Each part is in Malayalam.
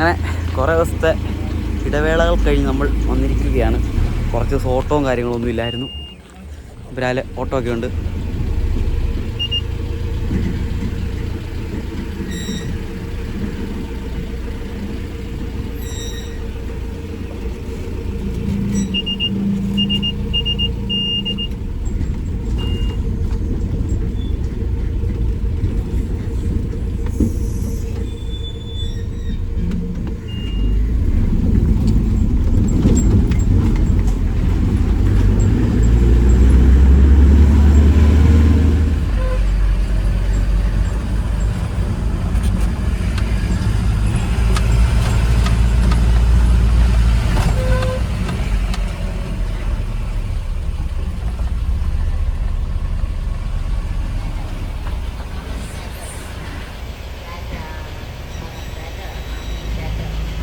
അങ്ങനെ കുറേ ദിവസത്തെ ഇടവേളകൾ കഴിഞ്ഞ് നമ്മൾ വന്നിരിക്കുകയാണ്. കുറച്ച് ദിവസം ഓട്ടവും കാര്യങ്ങളൊന്നും ഇല്ലായിരുന്നു. ഇവരാലെ ഓട്ടോ ഒക്കെ ഉണ്ട്.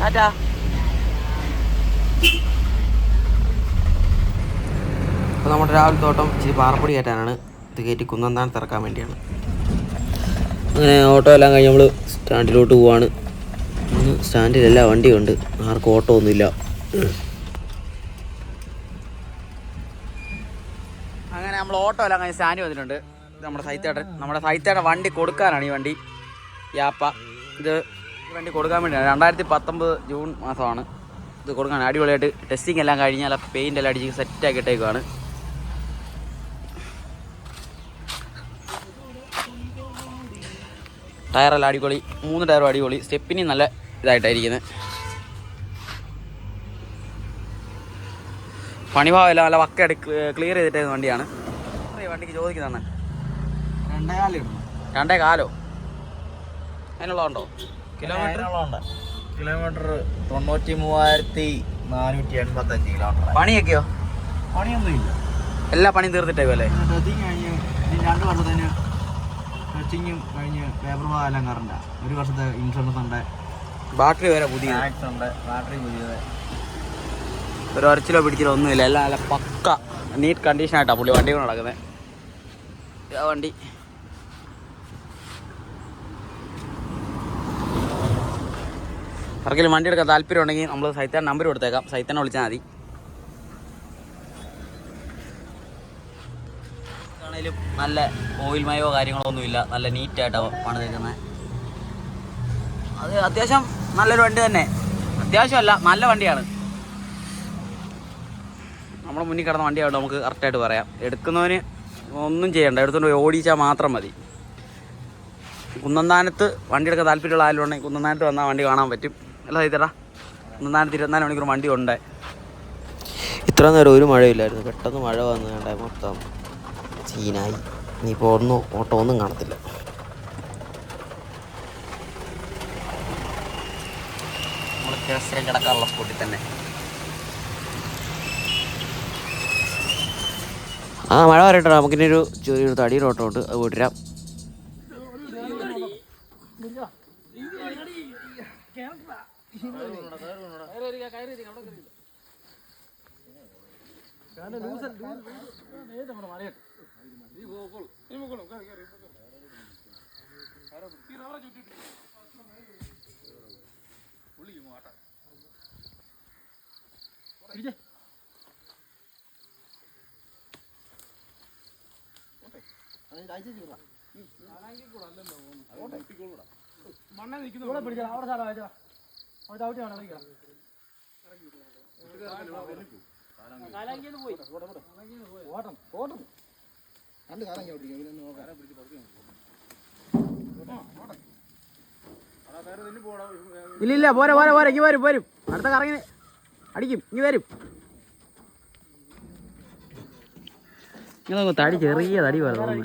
ടാറ്റാ അപ്പോൾ നമ്മുടെ രാവിലെ തോട്ടം ഇച്ചിരി പാറപ്പൊടി കയറ്റാനാണ്. ഇത് കയറ്റി കുന്നന്താനം തിറക്കാൻ വേണ്ടിയാണ്. അങ്ങനെ ഓട്ടോ എല്ലാം കഴിഞ്ഞ് നമ്മൾ സ്റ്റാൻഡിലോട്ട് പോവാണ്. സ്റ്റാൻഡിലല്ല സ്റ്റാൻഡിൽ എല്ലാ വണ്ടിയുണ്ട്. ആർക്കും ഓട്ടോ ഒന്നുമില്ല അങ്ങനെ നമ്മൾ ഓട്ടോ എല്ലാം കഴിഞ്ഞ് സ്റ്റാൻഡ് വന്നിട്ടുണ്ട്. ഇത് നമ്മുടെ സൈത്തേട്ടൻ നമ്മുടെ സൈത്തേട്ടൻ വണ്ടി കൊടുക്കാനാണ് ഈ വണ്ടി. യാപ്പ ഇത് വണ്ടി കൊടുക്കാൻ വേണ്ടിയാണ്. രണ്ടായിരത്തി പത്തൊമ്പത് ജൂൺ മാസമാണ് ഇത് കൊടുക്കാൻ. അടിപൊളിയായിട്ട് ടെസ്റ്റിംഗ് എല്ലാം കഴിഞ്ഞാൽ പെയിന്റ് എല്ലാം അടിച്ച് സെറ്റാക്കി ഇട്ടേക്കുവാണ്. ടയറെല്ലാം അടിപൊളി. മൂന്ന് ടയറും അടിപൊളി. സ്റ്റെപ്പിനി നല്ല ഇതായിട്ടായിരിക്കുന്നത് പണിഭാവം എല്ലാം നല്ല വക്കയായിട്ട് ക്ലിയർ ചെയ്തിട്ടേക്കുന്ന വണ്ടിയാണ്. വണ്ടിക്ക് ചോദിക്കുന്നതാണ്. രണ്ടേ കാലം ഇടണം രണ്ടേ കാലോ? അതിനുള്ളതുണ്ടോ? കിലോമീറ്റർ കിലോമീറ്റർ തൊണ്ണൂറ്റി മൂവായിരത്തി നാനൂറ്റി എൺപത്തഞ്ച് കിലോമീറ്റർ പണിയൊക്കെയോ? പണിയൊന്നുമില്ല. എല്ലാ പണിയും തീർത്തിട്ടേക്കും അല്ലേ? ടച്ചിങ് കഴിഞ്ഞ് രണ്ട് വർഷത്തിന് ടച്ചിങ്ങും കഴിഞ്ഞ് പേപ്പർ എല്ലാം കറണ്ട. ഒരു വർഷത്തെ ഇൻഷുറൻസ് ഉണ്ട്. ബാറ്ററി വരെ പുതിയ ഉണ്ട്. ബാറ്ററി പുതിയത്. ഒരു അരച്ചിലോ പിടിച്ചിലോ ഒന്നുമില്ല. എല്ലാം നല്ല പക്ക നീറ്റ് കണ്ടീഷൻ ആയിട്ടാണ് പുള്ളി വണ്ടി കൊണ്ട് നടക്കുന്നത് വണ്ടി. ആർക്കെങ്കിലും വണ്ടി എടുക്കാൻ താല്പര്യം ഉണ്ടെങ്കിൽ നമ്മൾ സൈത്താൻ നമ്പർ കൊടുത്തേക്കാം. സൈത്തനെ വിളിച്ചാൽ മതി. ആണെങ്കിലും നല്ല ഓയിൽ മയോ കാര്യങ്ങളോ ഒന്നുമില്ല. നല്ല നീറ്റായിട്ടാണ് പണിതേക്കുന്നത് അത് അത്യാവശ്യം നല്ലൊരു വണ്ടി തന്നെ. അത്യാവശ്യമല്ല നല്ല വണ്ടിയാണ്. നമ്മുടെ മുന്നിൽ കിടന്ന വണ്ടിയായിട്ട് നമുക്ക് കറക്റ്റായിട്ട് പറയാം. എടുക്കുന്നവന് ഒന്നും ചെയ്യണ്ട. എടുത്തുകൊണ്ട് പോയി ഓടിച്ചാൽ മാത്രം മതി. കുന്നന്താനത്ത് വണ്ടി എടുക്കാൻ താല്പര്യമുള്ള ആരും ഉണ്ടെങ്കിൽ കുന്നന്താനത്ത് വന്നാൽ വണ്ടി കാണാൻ പറ്റും. അല്ല ഇതടാ. നാനൂറ്റി ഇരുപത്തിനാല് മണിക്കൂർ വണ്ടി ഉണ്ട്. ഇത്ര നേരം ഒരു മഴയില്ലായിരുന്നു. പെട്ടെന്ന് മഴ വന്നു. കണ്ടേ മൊത്തം ചീനായി. നീ ഒന്നും ഓട്ടോ ഒന്നും കാണത്തില്ല. കിഴസ്ഥിരം കിടക്കാറുള്ള സ്പോട്ടിൽ തന്നെ. ആ മഴ വരട്ടെ നമുക്കിനി ഒരു ചെറിയൊരു തടിയുടെ ഓട്ടോ ഉണ്ട്. അത് വിട്ടിരാം മണ്ണ നിൽക്കുന്നു. അവിടെ പിടിച്ചാ അവിടെ സാറാ വെച്ചാ ഇല്ല ഇല്ല പോരെ പോരെ പോരെ ഇങ്ങി വരും വരും. അടുത്ത കറങ്ങി അടിക്കും ഇങ്ങി വരും. നിങ്ങൾ തടി ചെറിയ തടി പോലെ തോന്നുന്നു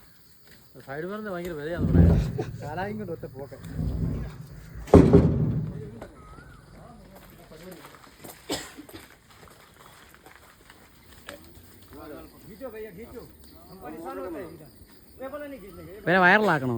സൈഡ് മരുന്ന് ഭയങ്കര പറയുന്നത് കാലായും കൊണ്ട് ഒറ്റ പോക്കെ പിന്നെ വൈറലാക്കണോ